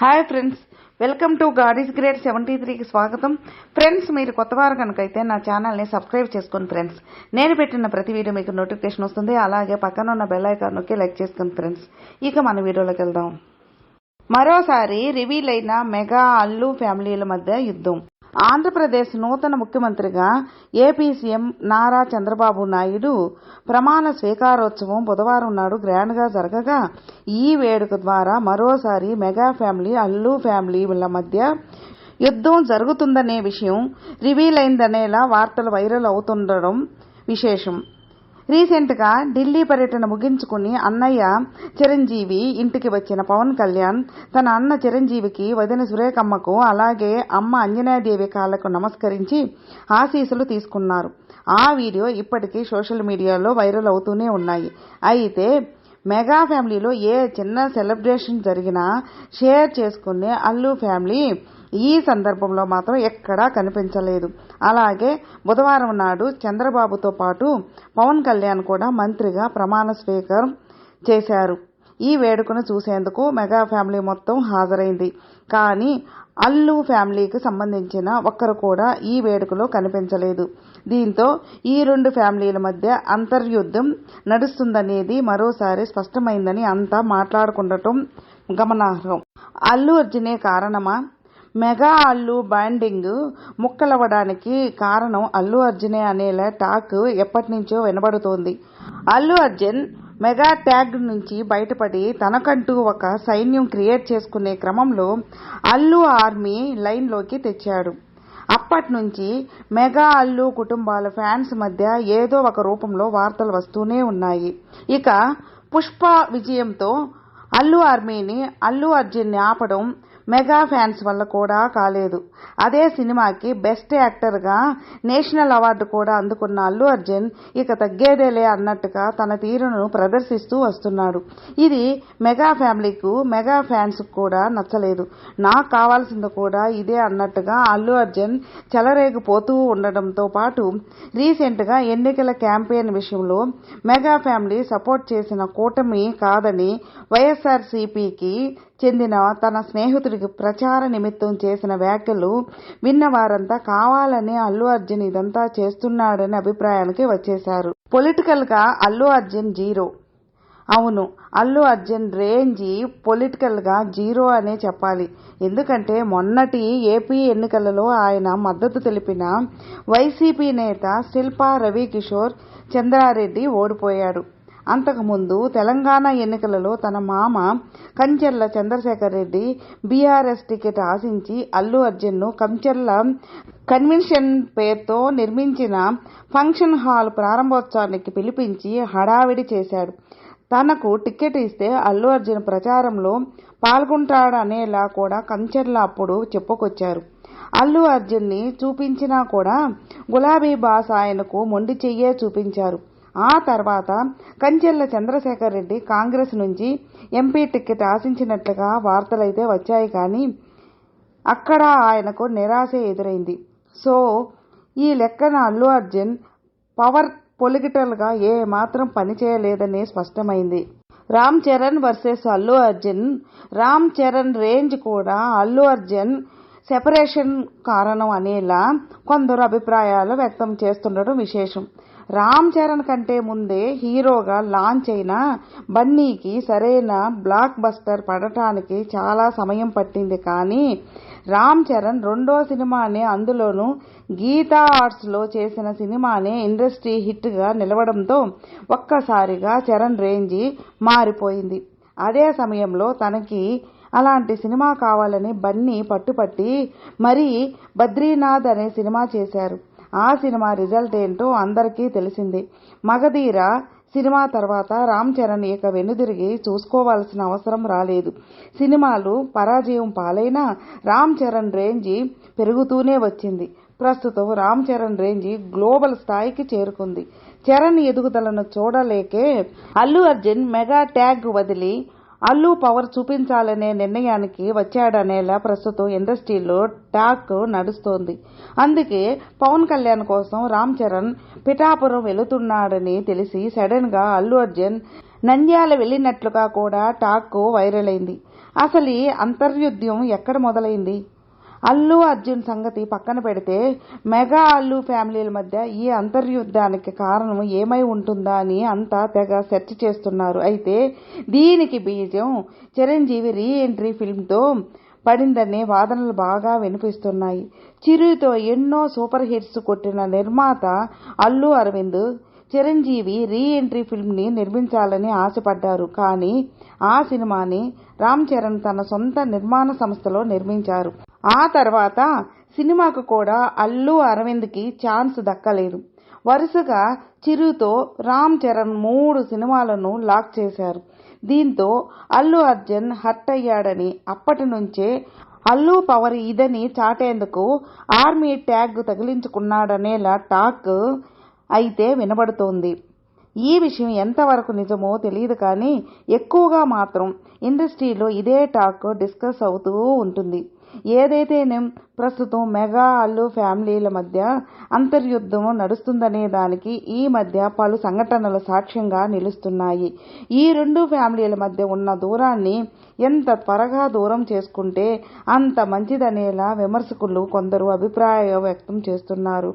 Hi friends welcome to గాడీస్ grade seventy త్రీకి స్వాగతం. ఫ్రెండ్స్ మీరు కొత్త వారు కనుకైతే నా ఛానల్ని సబ్స్క్రైబ్ చేసుకోండి ఫ్రెండ్స్ నేను పెట్టిన ప్రతి వీడియో మీకు నోటిఫికేషన్ వస్తుంది. అలాగే పక్కన ఉన్న బెల్ ఐకాన్ నొక్కి లైక్ చేసుకోండి ఫ్రెండ్స్ ఇక మన వీడియోలోకి వెళ్దాం. మరోసారి రివీల్ అయిన మెగా అల్లు ఫ్యామిలీల మధ్య యుద్ధం. ఆంధ్రప్రదేశ్ నూతన ముఖ్యమంత్రిగా ఏపీ సీఎం నారా చంద్రబాబు నాయుడు ప్రమాణ స్వీకారోత్సవం బుధవారం నాడు గ్రాండ్గా జరగగా ఈ వేడుక ద్వారా మరోసారి మెగా ఫ్యామిలీ అల్లు ఫ్యామిలీల మధ్య యుద్ధం జరుగుతుందనే విషయం రివీల్ అయిందనేలా వార్తలు వైరల్ అవుతుండడం విశేషం. రీసెంట్గా ఢిల్లీ పర్యటన ముగించుకుని అన్నయ్య చిరంజీవి ఇంటికి వచ్చిన పవన్ కళ్యాణ్ తన అన్న చిరంజీవికి వదిన సురేఖమ్మకు అలాగే అమ్మ అంజనాదేవి కాళ్ళకు నమస్కరించి ఆశీస్సులు తీసుకున్నారు. ఆ వీడియో ఇప్పటికీ సోషల్ మీడియాలో వైరల్ అవుతూనే ఉన్నాయి. అయితే మెగా ఫ్యామిలీలో ఏ చిన్న సెలబ్రేషన్ జరిగినా షేర్ చేసుకునే అల్లు ఫ్యామిలీ ఈ సందర్భంలో మాత్రం ఎక్కడా కనిపించలేదు. అలాగే బుధవారం నాడు చంద్రబాబుతో పాటు పవన్ కళ్యాణ్ కూడా మంత్రిగా ప్రమాణ స్వీకారం చేశారు. ఈ వేడుకను చూసేందుకు మెగా ఫ్యామిలీ మొత్తం హాజరైంది. కానీ అల్లు ఫ్యామిలీకి సంబంధించిన ఒక్కరు కూడా ఈ వేడుకలో కనిపించలేదు. దీంతో ఈ రెండు ఫ్యామిలీల మధ్య అంతర్యుద్ధం నడుస్తుందనేది మరోసారి స్పష్టమైందని అంతా మాట్లాడుకుండటం గమనార్హం. అల్లు అర్జునే కారణమా? మెగా అల్లు బ్యాండింగ్ ముక్కలవ్వడానికి కారణం అల్లు అర్జునే అనేలా టాక్ ఎప్పటి నుంచో వినబడుతోంది. అల్లు అర్జున్ మెగా ట్యాగ్ నుంచి బయటపడి తనకంటూ ఒక సైన్యం క్రియేట్ చేసుకునే క్రమంలో అల్లు ఆర్మీ లైన్లోకి తెచ్చాడు. అప్పటి నుంచి మెగా అల్లు కుటుంబాల ఫ్యాన్స్ మధ్య ఏదో ఒక రూపంలో వార్తలు వస్తూనే ఉన్నాయి. ఇక పుష్ప విజయంతో అల్లు ఆర్మీని అల్లు అర్జున్ని ఆపడం మెగా ఫ్యాన్స్ వల్ల కూడా కాలేదు. అదే సినిమాకి బెస్ట్ యాక్టర్గా నేషనల్ అవార్డు కూడా అందుకున్న అల్లు అర్జున్ ఇక తగ్గేదేలే అన్నట్టుగా తన తీరును ప్రదర్శిస్తూ వస్తున్నాడు. ఇది మెగా ఫ్యామిలీకు మెగా ఫ్యాన్స్ కూడా నచ్చలేదు. నాకు కావాల్సింది కూడా ఇదే అన్నట్టుగా అల్లు అర్జున్ చెలరేగిపోతూ ఉండడంతో పాటు రీసెంట్గా ఎన్నికల క్యాంపెయిన్ విషయంలో మెగా ఫ్యామిలీ సపోర్ట్ చేసిన కూటమి కాదని వైఎస్ఆర్సీపీకి చెందిన తన స్నేహితుడి ప్రచార నిమిత్తం చేసిన వ్యాఖ్యలు విన్న వారంతా కావాలని అల్లు అర్జున్ ఇదంతా చేస్తున్నాడనే అభిప్రాయానికి వచ్చేశారు. పొలిటికల్గా అల్లు అర్జున్ జీరో. అవును అల్లు అర్జున్ రేంజి పొలిటికల్గా జీరో అనే చెప్పాలి. ఎందుకంటే మొన్నటి ఏపీ ఎన్నికలలో ఆయన మద్దతు తెలిపిన వైసీపీ నేత శిల్పా రవికిషోర్ చంద్రారెడ్డి ఓడిపోయాడు. అంతకుముందు తెలంగాణ ఎన్నికలలో తన మామ కంచెర్ల చంద్రశేఖర్ రెడ్డి బీఆర్ఎస్ టికెట్ ఆశించి అల్లు అర్జున్ను కంచెర్ల కన్వెన్షన్ పేరుతో నిర్మించిన ఫంక్షన్ హాల్ ప్రారంభోత్సవానికి పిలిపించి హడావిడి చేశాడు. తనకు టికెట్ ఇస్తే అల్లు అర్జున్ ప్రచారంలో పాల్గొంటాడనేలా కూడా కంచెర్ల అప్పుడు చెప్పుకొచ్చారు. అల్లు అర్జున్ని చూపించినా కూడా గులాబీ బాస్ ఆయనకు మొండి చెయ్యే చూపించారు. ఆ తర్వాత కంచెల్ల చంద్రశేఖర్ రెడ్డి కాంగ్రెస్ నుంచి ఎంపీ టికెట్ ఆశించినట్లుగా వార్తలైతే వచ్చాయి కానీ అక్కడ ఆయనకు నిరాశ ఎదురైంది. సో ఈ లెక్కన అల్లు అర్జున్ పవర్ పొలిటికల్గా ఏమాత్రం పనిచేయలేదని స్పష్టమైంది. రామ్ చరణ్ వర్సెస్ అల్లు అర్జున్ రామ్ చరణ్ రేంజ్ కూడా అల్లు అర్జున్ సెపరేషన్ కారణం అనేలా కొందరు అభిప్రాయాలు వ్యక్తం చేస్తుండడం విశేషం. రామ్ చరణ్ కంటే ముందే హీరోగా లాంచ్ అయిన బన్నీకి సరైన బ్లాక్ బస్టర్ పడటానికి చాలా సమయం పట్టింది. కానీ రామ్ చరణ్ రెండో సినిమానే అందులోనూ గీతా ఆర్ట్స్లో చేసిన సినిమానే ఇండస్ట్రీ హిట్గా నిలవడంతో ఒక్కసారిగా చరణ్ రేంజి మారిపోయింది. అదే సమయంలో తనకి అలాంటి సినిమా కావాలని బన్నీ పట్టుపట్టి మరీ బద్రీనాథ్ అనే సినిమా చేశారు. ఆ సినిమా రిజల్ట్ ఏంటో అందరికీ తెలిసిందే. మగధీర సినిమా తర్వాత రామ్ చరణ్ ఇక వెనుదిరిగి చూసుకోవాల్సిన అవసరం రాలేదు. సినిమాలు పరాజయం పాలైనా రామ్ చరణ్ రేంజి పెరుగుతూనే వచ్చింది. ప్రస్తుతం రామ్ చరణ్ రేంజి గ్లోబల్ స్థాయికి చేరుకుంది. చరణ్ ఎదుగుదలను చూడలేకే అల్లు అర్జున్ మెగా ట్యాగ్ వదిలి అల్లు పవర్ చూపించాలనే నిర్ణయానికి వచ్చాడనేలా ప్రస్తుతం ఇండస్ట్రీలో టాక్ నడుస్తోంది. అందుకే పవన్ కళ్యాణ్ కోసం రామ్ చరణ్ పిఠాపురం వెళుతున్నాడని తెలిసి సడన్గా అల్లు అర్జున్ నంద్యాల వెళ్ళినట్లుగా కూడా టాక్ వైరల్ అయింది. అసలు ఈ అంతర్యుద్ధం ఎక్కడ మొదలైంది? అల్లు అర్జున్ సంగతి పక్కన పెడితే మెగా అల్లు ఫ్యామిలీల మధ్య ఈ అంతర్యుద్ధానికి కారణం ఏమై ఉంటుందా అని అంతా తెగ సెర్చ్ చేస్తున్నారు. అయితే దీనికి బీజం చిరంజీవి రీ ఎంట్రీ ఫిల్మ్తో పడిందనే వాదనలు బాగా వినిపిస్తున్నాయి. చిరుతో ఎన్నో సూపర్ హిట్స్ కొట్టిన నిర్మాత అల్లు అరవింద్ చిరంజీవి రీ ఎంట్రీ ఫిల్మ్ని నిర్మించాలని ఆశపడ్డారు. కానీ ఆ సినిమాని రామ్ చరణ్ తన సొంత నిర్మాణ సంస్థలో నిర్మించారు. ఆ తర్వాత సినిమాకు కూడా అల్లు అరవింద్కి ఛాన్స్ దక్కలేదు. వరుసగా చిరుతో రామ్ చరణ్ మూడు సినిమాలను లాక్ చేశారు. దీంతో అల్లు అర్జున్ హర్ట్ అయ్యాడని అప్పటి నుంచే అల్లు పవర్ ఇదని చాటేందుకు ఆర్మీ ట్యాగ్ తగిలించుకున్నాడనేలా టాక్ అయితే వినబడుతోంది. ఈ విషయం ఎంతవరకు నిజమో తెలియదు కానీ ఎక్కువగా మాత్రం ఇండస్ట్రీలో ఇదే టాక్ డిస్కస్ అవుతూ ఉంటుంది. ఏదైతేనే ప్రస్తుతం మెగా అల్లు ఫ్యామిలీల మధ్య అంతర్యుద్ధం నడుస్తుందనే దానికి ఈ మధ్య పలు సంఘటనలు సాక్ష్యంగా నిలుస్తున్నాయి. ఈ రెండు ఫ్యామిలీల మధ్య ఉన్న దూరాన్ని ఎంత త్వరగా దూరం చేసుకుంటే అంత మంచిదనేలా విమర్శకులు కొందరు అభిప్రాయం వ్యక్తం చేస్తున్నారు.